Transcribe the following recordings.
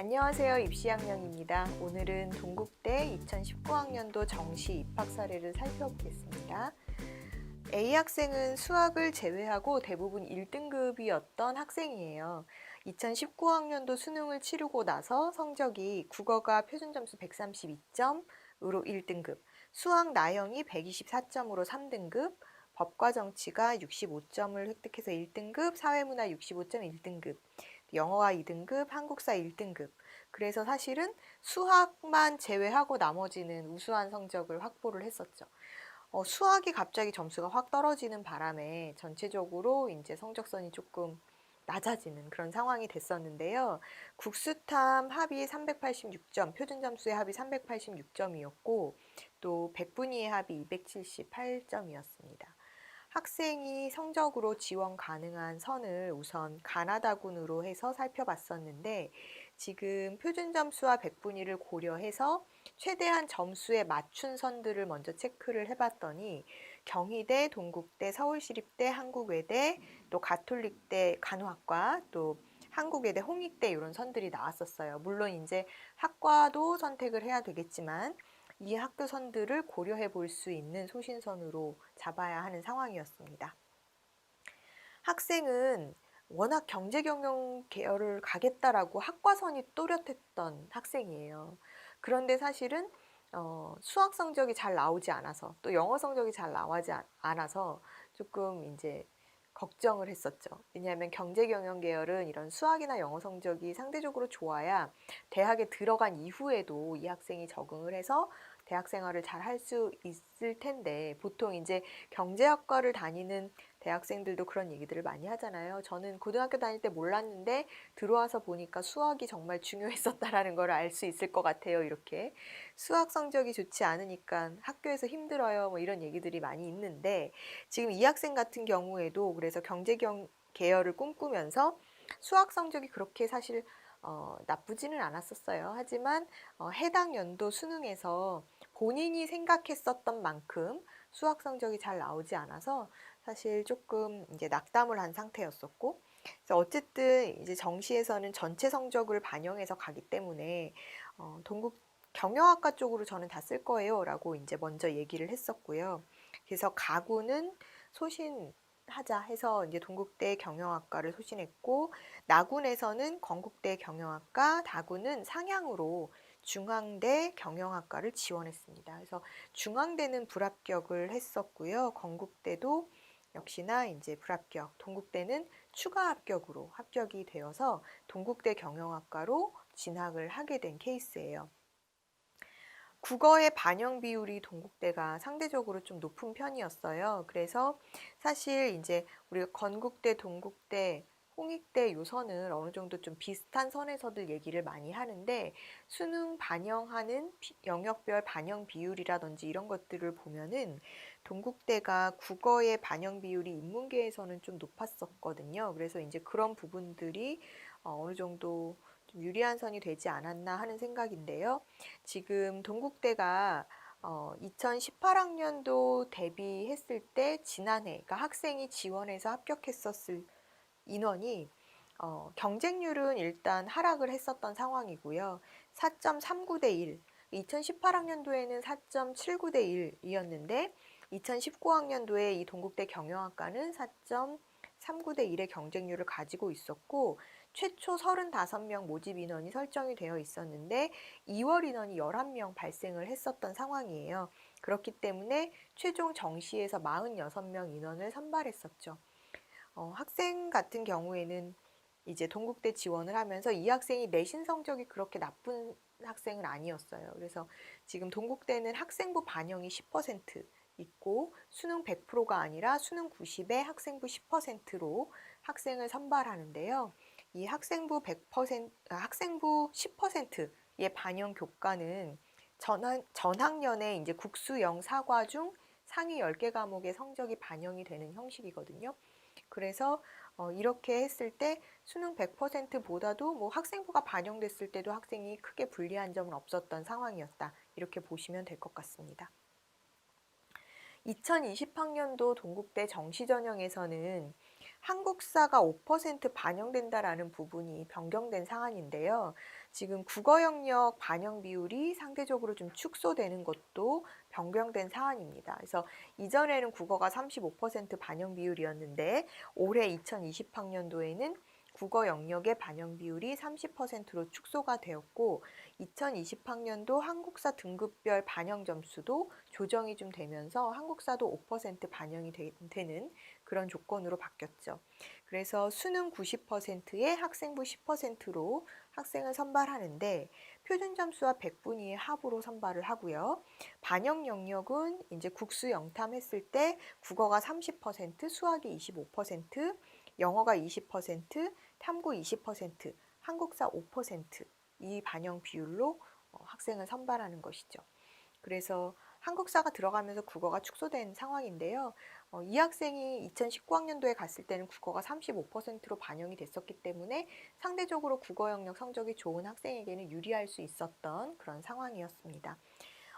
안녕하세요. 입시학령입니다. 오늘은 동국대 2019학년도 정시 입학 사례를 살펴보겠습니다. A 학생은 수학을 제외하고 대부분 1등급이었던 학생이에요. 2019학년도 수능을 치르고 나서 성적이 국어가 표준 점수 132점으로 1등급, 수학 나영이 124점으로 3등급, 법과 정치가 65점을 획득해서 1등급, 사회문화 65점 1등급, 영어가 2등급, 한국사 1등급. 그래서 사실은 수학만 제외하고 나머지는 우수한 성적을 확보를 했었죠. 어, 수학이 갑자기 점수가 확 떨어지는 바람에 전체적으로 이제 성적선이 조금 낮아지는 그런 상황이 됐었는데요. 국수탐 합이 386점, 표준 점수의 합이 386점이었고 또 백분위의 합이 278점이었습니다. 학생이 성적으로 지원 가능한 선을 우선 가나다군으로 해서 살펴봤었는데 지금 표준 점수와 백분위를 고려해서 최대한 점수에 맞춘 선들을 먼저 체크를 해봤더니 경희대, 동국대, 서울시립대, 한국외대, 또 가톨릭대 간호학과, 또 한국외대, 홍익대 이런 선들이 나왔었어요. 물론 이제 학과도 선택을 해야 되겠지만 이 학교 선들을 고려해 볼 수 있는 소신선으로 잡아야 하는 상황이었습니다. 학생은 워낙 경제 경영 계열을 가겠다라고 학과선이 또렷했던 학생이에요. 그런데 사실은 어, 수학 성적이 잘 나오지 않아서 또 영어 성적이 잘 나오지 않아서 조금 이제 걱정을 했었죠. 왜냐하면 경제 경영 계열은 이런 수학이나 영어 성적이 상대적으로 좋아야 대학에 들어간 이후에도 이 학생이 적응을 해서 대학 생활을 잘 할 수 있을 텐데 보통 이제 경제학과를 다니는 대학생들도 그런 얘기들을 많이 하잖아요. 저는 고등학교 다닐 때 몰랐는데 들어와서 보니까 수학이 정말 중요했었다라는 걸 알 수 있을 것 같아요. 이렇게 수학 성적이 좋지 않으니까 학교에서 힘들어요. 뭐 이런 얘기들이 많이 있는데 지금 이 학생 같은 경우에도 그래서 경제 경 계열을 꿈꾸면서 수학 성적이 그렇게 사실 어, 나쁘지는 않았었어요. 하지만 어, 해당 연도 수능에서 본인이 생각했었던 만큼 수학 성적이 잘 나오지 않아서 사실 조금 이제 낙담을 한 상태였었고 어쨌든 이제 정시에서는 전체 성적을 반영해서 가기 때문에 어, 동국 경영학과 쪽으로 저는 다 쓸 거예요라고 이제 먼저 얘기를 했었고요. 그래서 가구는 소신 하자 해서 이제 동국대 경영학과를 소신했고 나군에서는 건국대 경영학과, 다군은 상향으로 중앙대 경영학과를 지원했습니다. 그래서 중앙대는 불합격을 했었고요. 건국대도 역시나 이제 불합격, 동국대는 추가 합격으로 합격이 되어서 동국대 경영학과로 진학을 하게 된 케이스예요. 국어의 반영 비율이 동국대가 상대적으로 좀 높은 편이었어요. 그래서 사실 이제 우리가 건국대, 동국대, 홍익대 요선을 어느 정도 좀 비슷한 선에서들 얘기를 많이 하는데 수능 반영하는 영역별 반영 비율이라든지 이런 것들을 보면은 동국대가 국어의 반영 비율이 인문계에서는 좀 높았었거든요. 그래서 이제 그런 부분들이 어, 어느 정도 좀 유리한 선이 되지 않았나 하는 생각인데요. 지금 동국대가 어, 2018학년도 대비했을 때 지난해, 그러니까 학생이 지원해서 합격했었을 인원이 어, 경쟁률은 일단 하락을 했었던 상황이고요. 4.39 대 1. 2018학년도에는 4.79 대 1이었는데 2019학년도에 이 동국대 경영학과는 4.39 대 1의 경쟁률을 가지고 있었고 최초 35명 모집 인원이 설정이 되어 있었는데 2월 인원이 11명 발생을 했었던 상황이에요. 그렇기 때문에 최종 정시에서 46명 인원을 선발했었죠. 어, 학생 같은 경우에는 이제 동국대 지원을 하면서 이 학생이 내신 성적이 그렇게 나쁜 학생은 아니었어요. 그래서 지금 동국대는 학생부 반영이 10% 있고 수능 100%가 아니라 수능 90에 학생부 10%로 학생을 선발하는데요. 이 학생부 100% 아, 학생부 10%의 반영 교과는 전학, 전학년에 이제 국수영 사과 중 상위 10개 과목의 성적이 반영이 되는 형식이거든요. 그래서 어, 이렇게 했을 때 수능 100%보다도 뭐 학생부가 반영됐을 때도 학생이 크게 불리한 점은 없었던 상황이었다. 이렇게 보시면 될 것 같습니다. 2020학년도 동국대 정시전형에서는 한국사가 5% 반영된다라는 부분이 변경된 상황인데요. 지금 국어 영역 반영 비율이 상대적으로 좀 축소되는 것도 변경된 사안입니다. 그래서 이전에는 국어가 35% 반영 비율이었는데 올해 2020학년도에는 국어 영역의 반영 비율이 30%로 축소가 되었고 2020학년도 한국사 등급별 반영 점수도 조정이 좀 되면서 한국사도 5% 반영이 되, 는 그런 조건으로 바뀌었죠. 그래서 수능 90%에 학생부 10%로 학생을 선발하는데 표준 점수와 100분위의 합으로 선발을 하고요. 반영 영역은 이제 국수 영탐 했을 때 국어가 30%, 수학이 25%, 영어가 20%, 탐구 20%, 한국사 5%이 반영 비율로 어, 학생을 선발하는 것이죠. 그래서 한국사가 들어가면서 국어가 축소된 상황인데요. 어, 이 학생이 2019학년도에 갔을 때는 국어가 35%로 반영이 됐었기 때문에 상대적으로 국어 영역 성적이 좋은 학생에게는 유리할 수 있었던 그런 상황이었습니다.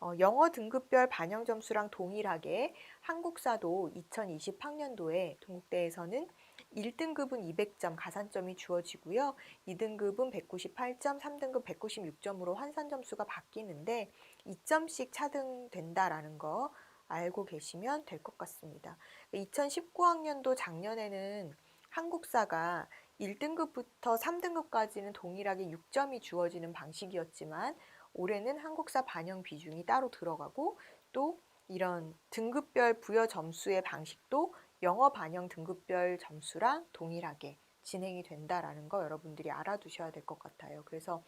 어, 영어 등급별 반영 점수랑 동일하게 한국사도 2020학년도에 동국대에서는 1등급은 200점 가산점이 주어지고요. 2등급은 198점, 3등급 196점으로 환산 점수가 바뀌는데 2점씩 차등된다라는 거 알고 계시면 될 것 같습니다. 2019학년도 작년에는 한국사가 1등급부터 3등급까지는 동일하게 6점이 주어지는 방식이었지만 올해는 한국사 반영 비중이 따로 들어가고 또 이런 등급별 부여 점수의 방식도 영어 반영 등급별 점수랑 동일하게 진행이 된다라는 거 여러분들이 알아두셔야 될 것 같아요. 그래서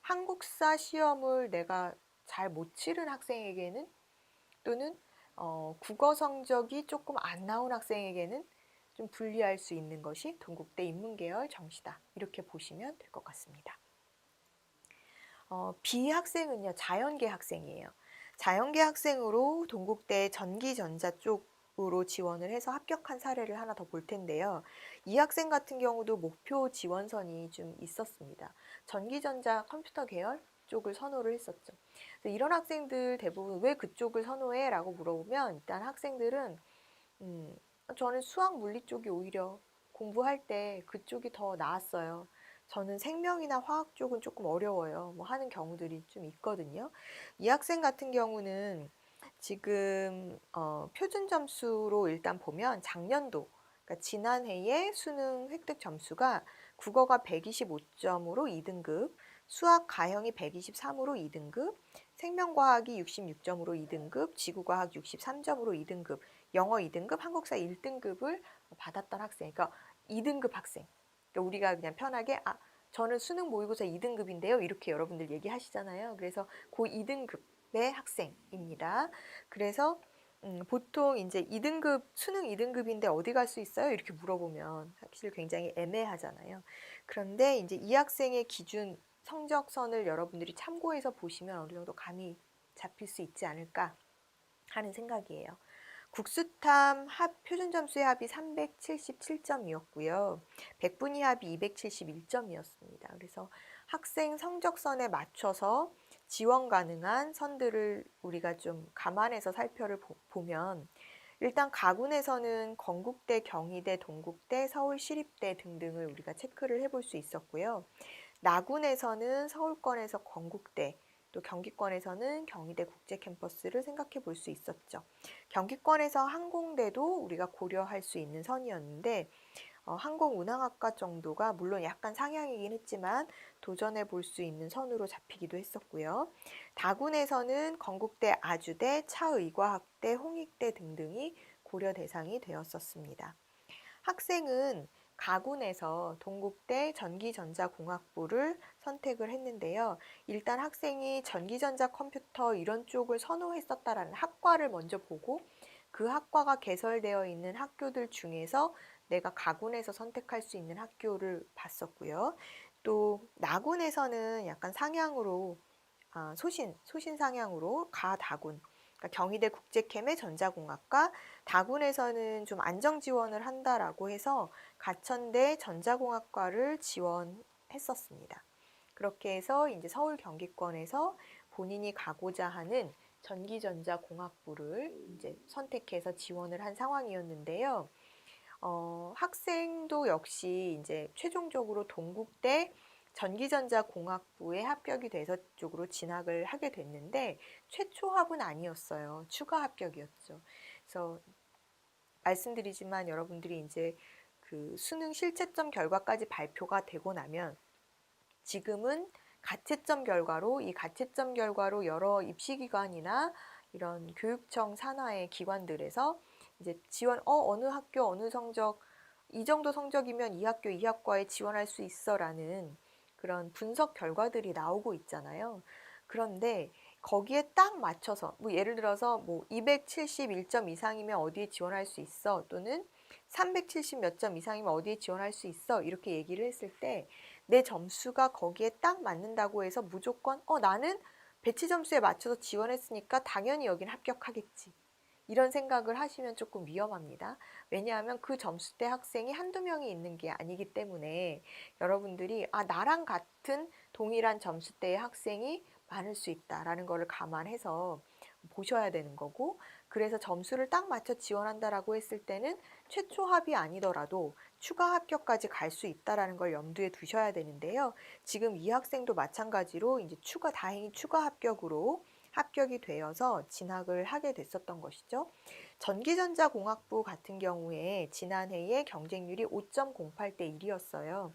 한국사 시험을 내가 잘 못 치른 학생에게는 또는 어, 국어 성적이 조금 안 나온 학생에게는 좀 불리할 수 있는 것이 동국대 인문계열 정시다. 이렇게 보시면 될 것 같습니다. 어, B 학생은요, 자연계 학생이에요. 자연계 학생으로 동국대 전기전자 쪽 으로 지원을 해서 합격한 사례를 하나 더 볼 텐데요. 이 학생 같은 경우도 목표 지원선이 좀 있었습니다. 전기전자 컴퓨터 계열 쪽을 선호를 했었죠. 이런 학생들 대부분 왜 그쪽을 선호해? 라고 물어보면 일단 학생들은 음, 저는 수학 물리 쪽이 오히려 공부할 때 그쪽이 더 나았어요. 저는 생명이나 화학 쪽은 조금 어려워요. 뭐 하는 경우들이 좀 있거든요. 이 학생 같은 경우는 지금 어, 표준 점수로 일단 보면 작년도 그러니까 지난해의 수능 획득 점수가 국어가 125점으로 2등급, 수학 가형이 123으로 2등급, 생명과학이 66점으로 2등급, 지구과학 63점으로 2등급, 영어 2등급, 한국사 1등급을 받았던 학생, 그러니까 2등급 학생. 그러니까 우리가 그냥 편하게 아 저는 수능 모의고사 2등급인데요. 이렇게 여러분들 얘기하시잖아요. 그래서 고 2등급 의 학생입니다. 그래서 음, 보통 이제 2등급 수능 2등급인데 어디 갈 수 있어요? 이렇게 물어보면 사실 굉장히 애매하잖아요. 그런데 이제 이 학생의 기준 성적선을 여러분들이 참고해서 보시면 어느 정도 감이 잡힐 수 있지 않을까 하는 생각이에요. 국수탐 합 표준 점수의 합이 377점이었고요. 백분위 합이 271점이었습니다. 그래서 학생 성적선에 맞춰서 지원 가능한 선들을 우리가 좀 감안해서 살펴를 보면 일단 가군에서는 건국대, 경희대, 동국대, 서울시립대 등등을 우리가 체크를 해볼 수 있었고요. 나군에서는 서울권에서 건국대, 또 경기권에서는 경희대 국제 캠퍼스를 생각해 볼 수 있었죠. 경기권에서 항공대도 우리가 고려할 수 있는 선이었는데 어, 항공운항학과 정도가 물론 약간 상향이긴 했지만 도전해 볼 수 있는 선으로 잡히기도 했었고요. 다군에서는 건국대 아주대, 차의과학대, 홍익대 등등이 고려 대상이 되었었습니다. 학생은 가군에서 동국대 전기전자공학부를 선택을 했는데요. 일단 학생이 전기전자 컴퓨터 이런 쪽을 선호했었다라는 학과를 먼저 보고 그 학과가 개설되어 있는 학교들 중에서 내가 가군에서 선택할 수 있는 학교를 봤었고요. 또 나군에서는 약간 상향으로 아, 소신 소신 상향으로 가 다군 그러니까 경희대 국제캠의 전자공학과 다군에서는 좀 안정 지원을 한다라고 해서 가천대 전자공학과를 지원했었습니다. 그렇게 해서 이제 서울 경기권에서 본인이 가고자 하는 전기전자공학부를 이제 선택해서 지원을 한 상황이었는데요. 어, 학생도 역시 이제 최종적으로 동국대 전기전자공학부에 합격이 돼서 쪽으로 진학을 하게 됐는데 최초 합은 아니었어요. 추가 합격이었죠. 그래서 말씀드리지만 여러분들이 이제 그 수능 실채점 결과까지 발표가 되고 나면 지금은 가채점 결과로 이 가채점 결과로 여러 입시기관이나 이런 교육청 산하의 기관들에서 이제 지원 어 어느 학교 어느 성적 이 정도 성적이면 이 학교 이 학과에 지원할 수 있어라는 그런 분석 결과들이 나오고 있잖아요. 그런데 거기에 딱 맞춰서 뭐 예를 들어서 뭐 271점 이상이면 어디에 지원할 수 있어 또는 370 몇 점 이상이면 어디에 지원할 수 있어 이렇게 얘기를 했을 때 내 점수가 거기에 딱 맞는다고 해서 무조건 어 나는 배치 점수에 맞춰서 지원했으니까 당연히 여긴 합격하겠지. 이런 생각을 하시면 조금 위험합니다. 왜냐하면 그 점수대 학생이 한두 명이 있는 게 아니기 때문에 여러분들이 아, 나랑 같은 동일한 점수대의 학생이 많을 수 있다라는 것을 감안해서 보셔야 되는 거고 그래서 점수를 딱 맞춰 지원한다라고 했을 때는 최초 합이 아니더라도 추가 합격까지 갈 수 있다라는 걸 염두에 두셔야 되는데요. 지금 이 학생도 마찬가지로 이제 추가 다행히 추가 합격으로 합격이 되어서 진학을 하게 됐었던 것이죠. 전기전자공학부 같은 경우에 지난해에 경쟁률이 5.08대 1이었어요.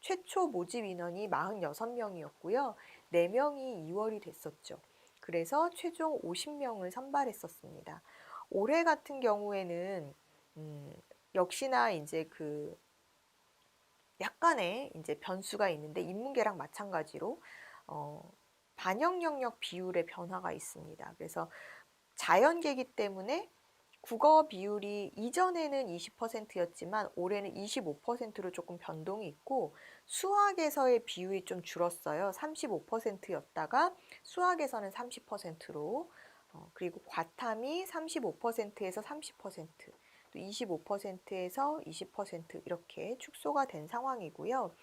최초 모집 인원이 46명이었고요. 4명이 2월이 됐었죠. 그래서 최종 50명을 선발했었습니다. 올해 같은 경우에는 음, 역시나 이제 그 약간의 이제 변수가 있는데 인문계랑 마찬가지로 어, 반영 영역 비율의 변화가 있습니다. 그래서 자연계이기 때문에 국어 비율이 이전에는 20%였지만 올해는 25%로 조금 변동이 있고 수학에서의 비율이 좀 줄었어요. 35%였다가 수학에서는 30%로 어, 그리고 과탐이 35%에서 30%, 또 25%에서 20% 이렇게 축소가 된 상황이고요.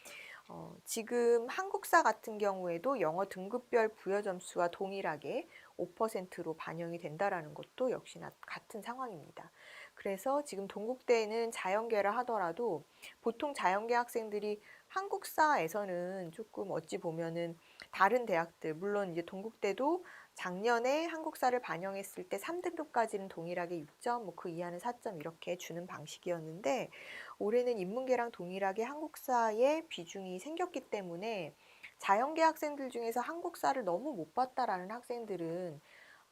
어, 지금 한국사 같은 경우에도 영어 등급별 부여 점수와 동일하게 5%로 반영이 된다라는 것도 역시나 같은 상황입니다. 그래서 지금 동국대는 자연계를 하더라도 보통 자연계 학생들이 한국사에서는 조금 어찌 보면은 다른 대학들 물론 이제 동국대도 작년에 한국사를 반영했을 때 3등급까지는 동일하게 6점, 뭐 그 이하는 4점 이렇게 주는 방식이었는데 올해는 인문계랑 동일하게 한국사의 비중이 생겼기 때문에 자연계 학생들 중에서 한국사를 너무 못 봤다라는 학생들은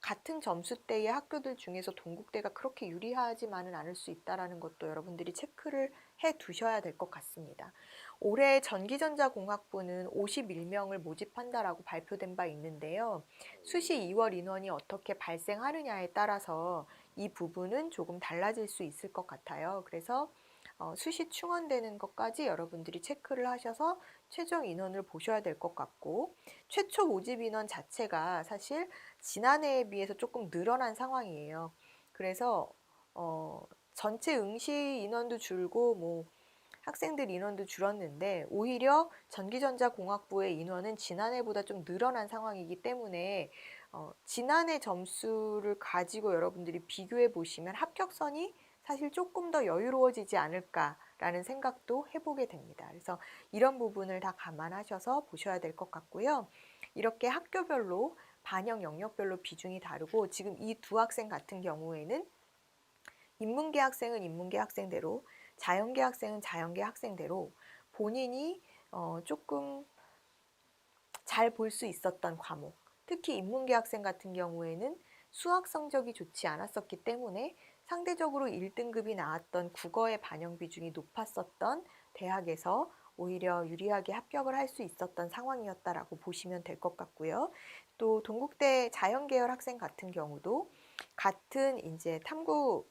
같은 점수대의 학교들 중에서 동국대가 그렇게 유리하지만은 않을 수 있다라는 것도 여러분들이 체크를 해 두셔야 될 것 같습니다. 올해 전기전자공학부는 51명을 모집한다라고 발표된 바 있는데요. 수시 2월 인원이 어떻게 발생하느냐에 따라서 이 부분은 조금 달라질 수 있을 것 같아요. 그래서 어, 수시 충원되는 것까지 여러분들이 체크를 하셔서 최종 인원을 보셔야 될 것 같고 최초 모집 인원 자체가 사실 지난해에 비해서 조금 늘어난 상황이에요. 그래서 어, 전체 응시 인원도 줄고 뭐 학생들 인원도 줄었는데 오히려 전기전자공학부의 인원은 지난해보다 좀 늘어난 상황이기 때문에 어, 지난해 점수를 가지고 여러분들이 비교해 보시면 합격선이 사실 조금 더 여유로워지지 않을까 라는 생각도 해보게 됩니다. 그래서 이런 부분을 다 감안하셔서 보셔야 될 것 같고요. 이렇게 학교별로 반영 영역별로 비중이 다르고 지금 이 두 학생 같은 경우에는 인문계 학생은 인문계 학생대로 자연계 학생은 자연계 학생대로 본인이 어, 조금 잘 볼 수 있었던 과목 특히 인문계 학생 같은 경우에는 수학 성적이 좋지 않았었기 때문에 상대적으로 1등급이 나왔던 국어의 반영 비중이 높았었던 대학에서 오히려 유리하게 합격을 할 수 있었던 상황이었다라고 보시면 될 것 같고요. 또 동국대 자연계열 학생 같은 경우도 같은 이제 탐구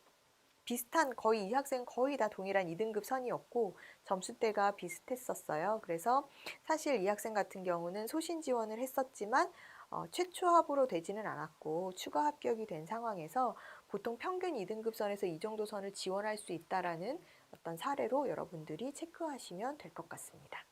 비슷한 거의 이 학생 거의 다 동일한 2등급 선이었고 점수대가 비슷했었어요. 그래서 사실 이 학생 같은 경우는 소신 지원을 했었지만 어, 최초 합으로 되지는 않았고 추가 합격이 된 상황에서 보통 평균 2등급 선에서 이 정도 선을 지원할 수 있다라는 어떤 사례로 여러분들이 체크하시면 될 것 같습니다.